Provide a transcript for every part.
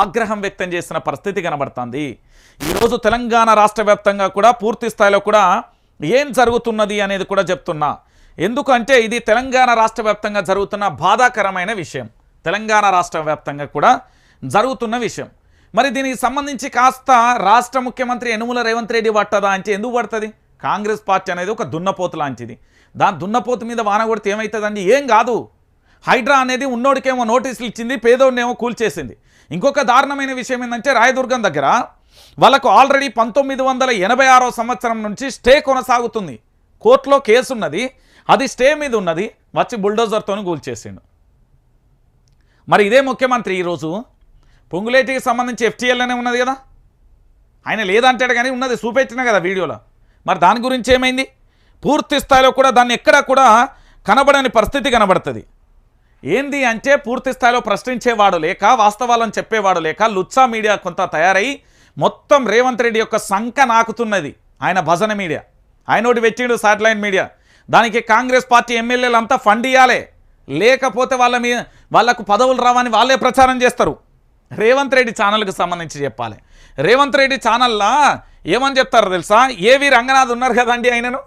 ఆగ్రహం వ్యక్తం చేసిన పరిస్థితి కనబడుతుంది. ఈరోజు తెలంగాణ రాష్ట్ర వ్యాప్తంగా కూడా పూర్తి స్థాయిలో కూడా ఏం జరుగుతున్నది అనేది కూడా చెప్తున్నా. ఎందుకంటే ఇది తెలంగాణ రాష్ట్ర వ్యాప్తంగా జరుగుతున్న బాధాకరమైన విషయం. తెలంగాణ రాష్ట్ర వ్యాప్తంగా కూడా జరుగుతున్న విషయం. మరి దీనికి సంబంధించి కాస్త రాష్ట్ర ముఖ్యమంత్రి యనుమల రేవంత్ రెడ్డి పట్టదా అంటే ఎందుకు పడుతుంది? కాంగ్రెస్ పార్టీ అనేది ఒక దున్నపోతు లాంటిది. దాని దున్నపోతు మీద వాన కొడితే ఏమవుతుందండి ఏం కాదు. హైడ్రా అనేది ఉన్నోడికేమో నోటీసులు ఇచ్చింది పేదోడినేమో కూల్చేసింది. ఇంకొక దారుణమైన విషయం ఏంటంటే రాయదుర్గం దగ్గర వాళ్ళకు ఆల్రెడీ పంతొమ్మిది వందల ఎనభై ఆరో సంవత్సరం నుంచి స్టే కొనసాగుతుంది. కోర్టులో కేసు ఉన్నది అది స్టే మీద ఉన్నది వచ్చి బుల్డోజర్తో కూల్చేసిండు. మరి ఇదే ముఖ్యమంత్రి ఈరోజు పొంగులేటికి సంబంధించి ఎఫ్టీఎల్లోనే ఉన్నది కదా? ఆయన లేదంటాడు కానీ ఉన్నది చూపెట్టిన కదా వీడియోలో. మరి దాని గురించి ఏమైంది? పూర్తి స్థాయిలో కూడా దాన్ని ఎక్కడా కూడా కనబడని పరిస్థితి కనబడుతుంది. ఏంది అంటే పూర్తి స్థాయిలో ప్రశ్నించేవాడు లేక వాస్తవాలను చెప్పేవాడు లేక లుచ్చా మీడియా కొంత తయారై మొత్తం రేవంత్ రెడ్డి యొక్క సంఖ నాకుతున్నది. ఆయన భజన మీడియా. ఆయనోటి పెట్టిండు శాటిలైట్ మీడియా. దానికి కాంగ్రెస్ పార్టీ ఎమ్మెల్యేలంతా ఫండ్ ఇవ్వాలి లేకపోతే వాళ్ళ మీ వాళ్ళకు పదవులు రావని వాళ్ళే ప్రచారం చేస్తారు. రేవంత్ రెడ్డి ఛానల్కి సంబంధించి చెప్పాలి. రేవంత్ రెడ్డి ఛానల్లా ఏమని చెప్తారు తెలుసా? ఏవి రంగనాథ్ ఉన్నారు కదండి ఆయనను?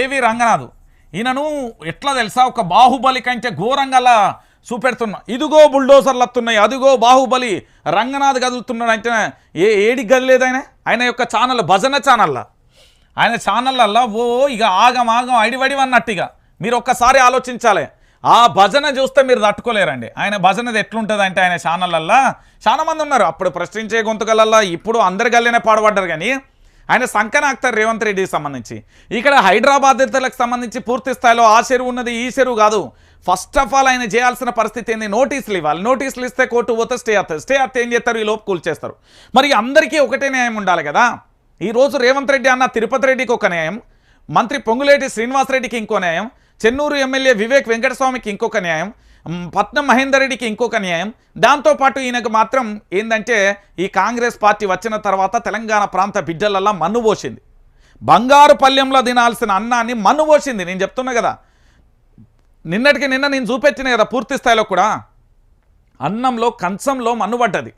ఏవి రంగనాథ్? ఈయనను ఎట్లా తెలుసా? ఒక బాహుబలి కంటే ఘోరంగా చూపెడుతున్నా. ఇదిగో బుల్డోజర్లు వస్తున్నాయి అదిగో బాహుబలి రంగనాథ్ కదులుతున్నాడు అంటే ఏ ఏడికి కదలేదు ఆయన? ఆయన యొక్క ఛానల్ భజన ఛానల్లా? ఆయన ఛానళ్ళల్లో ఓ ఇక ఆగం ఆగం అడివడి అన్నట్టుగా ఇక. మీరు ఒక్కసారి ఆలోచించాలి. ఆ భజన చూస్తే మీరు తట్టుకోలేరండి. ఆయన భజనది ఎట్లుంటుంది అంటే ఆయన ఛానళ్ళల్లో చాలామంది ఉన్నారు. అప్పుడు ప్రశ్నించే గొంతుకలల్లో? ఇప్పుడు అందరి గల్లేనే పాడబడ్డారు కానీ ఆయన సంకనాక్తారు రేవంత్ రెడ్డికి సంబంధించి. ఇక్కడ హైదరాబాద్లకు సంబంధించి పూర్తి స్థాయిలో ఆ చెరువు ఉన్నది ఈ చెరువు కాదు. ఫస్ట్ ఆఫ్ ఆల్ ఆయన చేయాల్సిన పరిస్థితి ఏంది? నోటీసులు ఇవ్వాలి. నోటీసులు ఇస్తే కోర్టు పోతే స్టే అవుతుంది స్టే అయితే ఏం చేస్తారు? ఈ లోపు కూల్చేస్తారు మరి అందరికీ ఒకటే న్యాయం ఉండాలి కదా? ఈరోజు రేవంత్ రెడ్డి అన్న తిరుపతి రెడ్డికి ఒక న్యాయం మంత్రి పొంగులేటి శ్రీనివాసరెడ్డికి ఇంకో న్యాయం చెన్నూరు ఎమ్మెల్యే వివేక్ వెంకటస్వామికి ఇంకొక న్యాయం పట్నం మహేందర్ రెడ్డికి ఇంకొక న్యాయం. దాంతోపాటు ఈయనకు మాత్రం ఏంటంటే ఈ కాంగ్రెస్ పార్టీ వచ్చిన తర్వాత తెలంగాణ ప్రాంత బిడ్డలల్లా మన్ను పోసింది. బంగారు పల్లెంలో తినాల్సిన అన్నాన్ని మన్ను పోసింది. నేను చెప్తున్నా కదా. నిన్నటికి నిన్న నేను చూపెట్టిన కదా పూర్తి స్థాయిలో కూడా. అన్నంలో కంచంలో మన్నుబడ్డది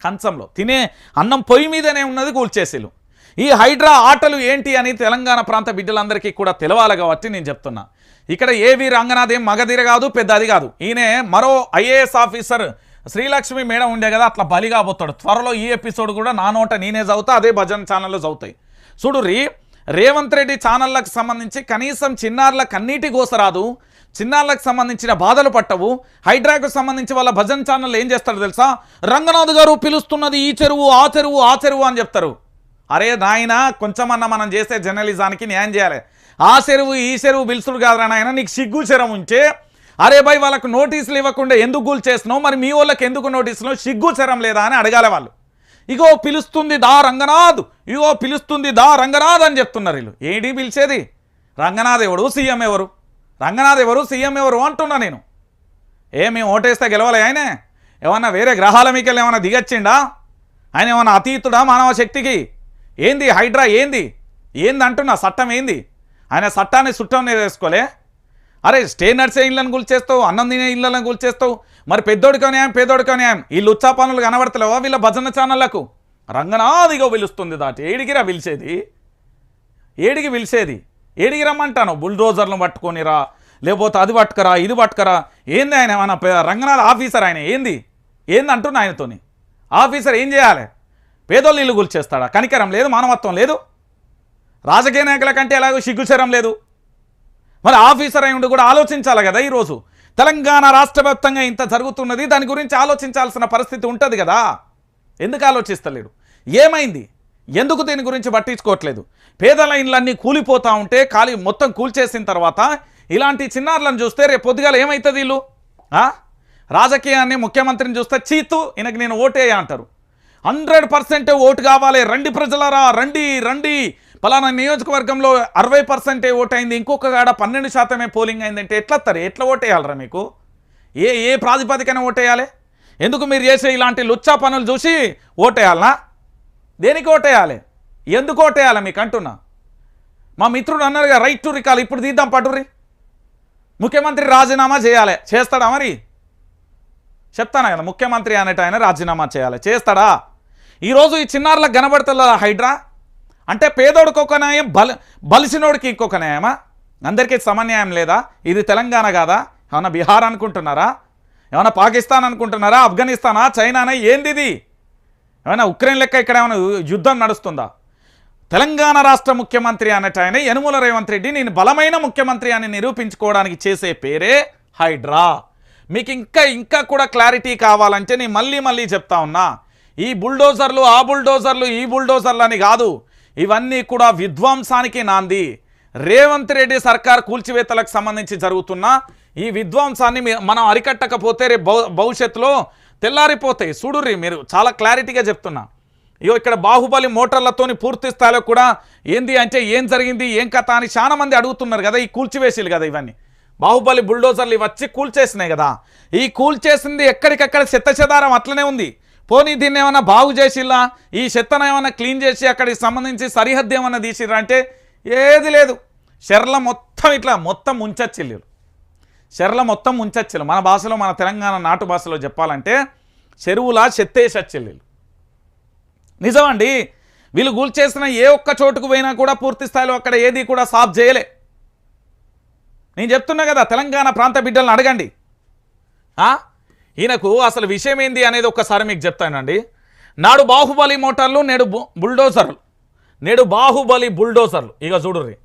కంచంలో. తినే అన్నం పొయ్యి మీదనే ఉన్నది కూల్చేసిలు ఈ హైడ్రా ఆటలు ఏంటి అని తెలంగాణ ప్రాంత బిడ్డలందరికీ కూడా తెలవాలి కాబట్టి నేను చెప్తున్నా. ఇక్కడ ఏవి రంగనాథ్ ఏం మగధీర కాదు పెద్ద అది కాదు. ఈయనే మరో ఐఏఎస్ ఆఫీసర్ శ్రీలక్ష్మి మేడం ఉండే కదా అట్లా బలి కాబోతాడు త్వరలో ఈ ఎపిసోడ్ కూడా నా నోట నేనే చదువుతా అదే భజన్ ఛానల్లో చదువుతాయి. చూడుర్రి రేవంత్ రెడ్డి ఛానళ్ళకు సంబంధించి కనీసం చిన్నారుల కన్నీటి గోసరాదు చిన్నారులకు సంబంధించిన బాధలు పట్టవు. హైడ్రాకు సంబంధించి వాళ్ళ భజన్ ఛానల్ ఏం చేస్తారు తెలుసా? రంగనాథ్ గారు పిలుస్తున్నది ఈ చెరువు ఆ చెరువు ఆ చెరువు అని చెప్తారు. అరే నాయన కొంచెమన్నా మనం చేసే జర్నలిజానికి న్యాయం చేయాలి. ఆ చెరువు ఈ చెరువు పిలుచుడు కాదురా నాయన నీకు సిగ్గు చెరం ఉంచే అరే భయ్ వాళ్ళకు నోటీసులు ఇవ్వకుండా ఎందుకు గుల్ చేసినావు మరి మీ వాళ్ళకి ఎందుకు నోటీసులు? సిగ్గు చెరం లేదా అని అడగాలి వాళ్ళు. ఇగో పిలుస్తుంది దా రంగనాథ్ ఇగో పిలుస్తుంది దా రంగనాథ్ అని చెప్తున్నారు వీళ్ళు. ఏంటి పిలిచేది? రంగనాథ్ ఎవడు సీఎం ఎవరు? రంగనాథ్ ఎవరు? సీఎం ఎవరు అంటున్నా నేను. ఏ మేము ఓటేస్తే గెలవాలి ఆయనే. ఏమన్నా వేరే గ్రహాల మీకెళ్ళి ఏమైనా దిగచ్చిండా? ఆయన ఏమైనా అతీతుడా మానవ శక్తికి? ఏంది హైడ్రా? ఏంది? ఏంది అంటున్నా చట్టం ఏంది? ఆయన చట్టాన్ని చుట్టం వేసుకోలే. అరే స్టే నడిచే ఇళ్ళని గుల్చేస్తావు అన్నం తినే ఇళ్ళని గుల్చేస్తావు. మరి పెద్దోడికో న్యాయం పేదోడికో న్యాయం ఈ లుచ్చా పనులు కనబడతలేవా వీళ్ళ భజన ఛానళ్ళకు రంగనాదిగో పిలుస్తుంది దాటి. ఏడిగిరా పిలిచేది? ఏడికి పిలిచేది? ఏడికి రమ్మంటాను? బుల్డోజర్లను పట్టుకొనిరా లేకపోతే అది పట్టుకరా ఇది పట్టుకరా? ఏంది ఆయన మన రంగనాథ్ ఆఫీసర్ ఆయన? ఏంది? ఏంది అంటున్నా ఆయనతోని? ఆఫీసర్ ఏం చేయాలి? పేదోళ్ళు ఇల్లు గుల్చేస్తాడా? కనికరం లేదు మానవత్వం లేదు? రాజకీయ నాయకుల కంటే ఎలాగో సిగ్గుచరం లేదు. మరి ఆఫీసర్ అయి ఉండి కూడా ఆలోచించాలి కదా ఈరోజు. తెలంగాణ రాష్ట్ర వ్యాప్తంగా ఇంత జరుగుతున్నది దాని గురించి ఆలోచించాల్సిన పరిస్థితి ఉంటుంది కదా. ఎందుకు ఆలోచిస్తలేడు? ఏమైంది? ఎందుకు దీని గురించి పట్టించుకోవట్లేదు? పేదల ఇండ్లన్నీ కూలిపోతూ ఉంటే ఖాళీ మొత్తం కూల్చేసిన తర్వాత ఇలాంటి చిన్నారులను చూస్తే రేపు పొద్దుగాల ఏమవుతుంది వీళ్ళు? రాజకీయాన్ని ముఖ్యమంత్రిని చూస్తే చీతు ఈయనకి నేను ఓటేయ అంటారు. హండ్రెడ్ పర్సెంట్ ఓటు కావాలి రండి ప్రజలరా రండి రండి. పలానా నియోజకవర్గంలో అరవై పర్సెంటే ఓటైంది ఇంకొక కాడ పన్నెండు శాతమే పోలింగ్ అయిందంటే ఎట్లత్తారు వస్తారు ఎట్లా ఓటేయాలరా మీకు? ఏ ఏ ప్రాతిపదికన ఓటేయాలి? ఎందుకు మీరు చేసే ఇలాంటి లుచ్చా పనులు చూసి ఓటేయాలనా? దేనికి ఓటేయాలి? ఎందుకు ఓటేయాలి మీకు అంటున్నా? మా మిత్రుడు అన్నారుగా రైట్ టు రికాల్ ఇప్పుడు తీద్దాం పటురి ముఖ్యమంత్రి రాజీనామా చేయాలి. చేస్తాడా మరి? చెప్తాను కదా ముఖ్యమంత్రి అనేట ఆయన రాజీనామా చేయాలి. చేస్తాడా? ఈరోజు ఈ చిన్నారులకు కనబడుతుందా హైడ్రా? అంటే పేదోడికి ఒక న్యాయం బల బలిసినోడికి ఇంకొక న్యాయమా? అందరికీ సమన్యాయం లేదా? ఇది తెలంగాణ కాదా? ఏమన్నా బీహార్ అనుకుంటున్నారా? ఏమైనా పాకిస్తాన్ అనుకుంటున్నారా? ఆఫ్ఘనిస్తానా? చైనానా? ఏంది ఇది? ఏమైనా ఉక్రెయిన్ లెక్క ఇక్కడ ఏమైనా యుద్ధం నడుస్తుందా? తెలంగాణ రాష్ట్ర ముఖ్యమంత్రి అన్నట్టు ఆయన యనుమల రేవంత్ రెడ్డి నేను బలమైన ముఖ్యమంత్రి అని నిరూపించుకోవడానికి చేసే పేరే హైడ్రా. మీకు ఇంకా ఇంకా కూడా క్లారిటీ కావాలంటే నేను మళ్ళీ మళ్ళీ చెప్తా ఉన్నా. ఈ బుల్డోజర్లు ఆ బుల్డోజర్లు ఈ బుల్డోజర్లు అని కాదు. ఇవన్నీ కూడా విధ్వంసానికి నాంది. రేవంత్ రెడ్డి సర్కార్ కూల్చివేతలకు సంబంధించి జరుగుతున్న ఈ విధ్వంసాన్ని మనం అరికట్టకపోతే రేపు భవిష్యత్తులో తెల్లారిపోతాయి. చూడుర్రి మీరు చాలా క్లారిటీగా చెప్తున్నా. ఇగో ఇక్కడ బాహుబలి మోటార్లతోని పూర్తి స్థాయిలో కూడా ఏంది అంటే ఏం జరిగింది ఏం కథ అని చాలా మంది అడుగుతున్నారు కదా ఈ కూల్చివేసేలు కదా ఇవన్నీ. బాహుబలి బుల్డోజర్లు ఇవి వచ్చి కూల్చేసినాయి కదా. ఈ కూల్చేసింది ఎక్కడికక్కడ చెత్త చెదారం అట్లనే ఉంది. పోనీ దీన్ని ఏమైనా బాగు చేసిల్లా? ఈ చెత్తను ఏమైనా క్లీన్ చేసి అక్కడికి సంబంధించి సరిహద్దు ఏమైనా తీసిర్రా అంటే ఏది లేదు. చెర్ల మొత్తం ఇట్లా మొత్తం ముంచచ్చిల్లు. చెర్ల మొత్తం ముంచచ్చిల్లు. మన భాషలో మన తెలంగాణ నాటు భాషలో చెప్పాలంటే చెరువులా చెత్తేసచ్చిల్లు. నిజమండి. వీళ్ళు కూల్చేసిన ఏ ఒక్క చోటుకు పోయినా కూడా పూర్తి స్థాయిలో అక్కడ ఏది కూడా సాఫ్ చేయలే. నేను చెప్తున్నా కదా తెలంగాణ ప్రాంత బిడ్డలను అడగండి. ఈయనకు అసలు విషయం ఏంది అనేది ఒక్కసారి మీకు చెప్తానండి. నాడు బాహుబలి మోటార్లు నేడు బు- బుల్డోజర్లు. నేడు బాహుబలి బుల్డోజర్లు. ఇక చూడుర్రి.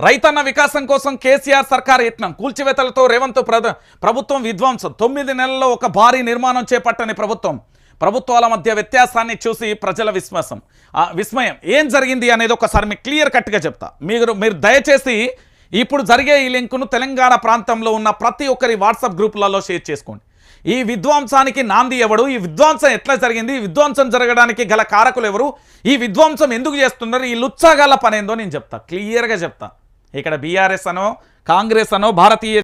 రైతన్న వికాసం కోసం కేసీఆర్ సర్కార్ యత్నం. కూల్చివేతలతో రేవంత్ ప్రద ప్రభుత్వం విధ్వంసం. తొమ్మిది నెలల్లో ఒక భారీ నిర్మాణం చేపట్టని ప్రభుత్వం. ప్రభుత్వాల మధ్య వ్యత్యాసాన్ని చూసి ప్రజల విశ్వాసం. విస్మయం. ఏం జరిగింది అనేది ఒకసారి మీకు క్లియర్ కట్గా చెప్తా. మీరు మీరు దయచేసి ఇప్పుడు జరిగే ఈ లింకును తెలంగాణ ప్రాంతంలో ఉన్న ప్రతి ఒక్కరి వాట్సాప్ గ్రూపులలో షేర్ చేసుకోండి. ఈ విధ్వంసానికి నాంది ఎవడు? ఈ విధ్వంసం ఎట్లా జరిగింది? ఈ విధ్వంసం జరగడానికి గల కారకులు ఎవరు? ఈ విధ్వంసం ఎందుకు చేస్తున్నారు? ఈ లుచ్చాగాల పనేందో నేను చెప్తా. క్లియర్గా చెప్తా. ఇక్కడ బీఆర్ఎస్ అనో కాంగ్రెస్ అనో భారతీయ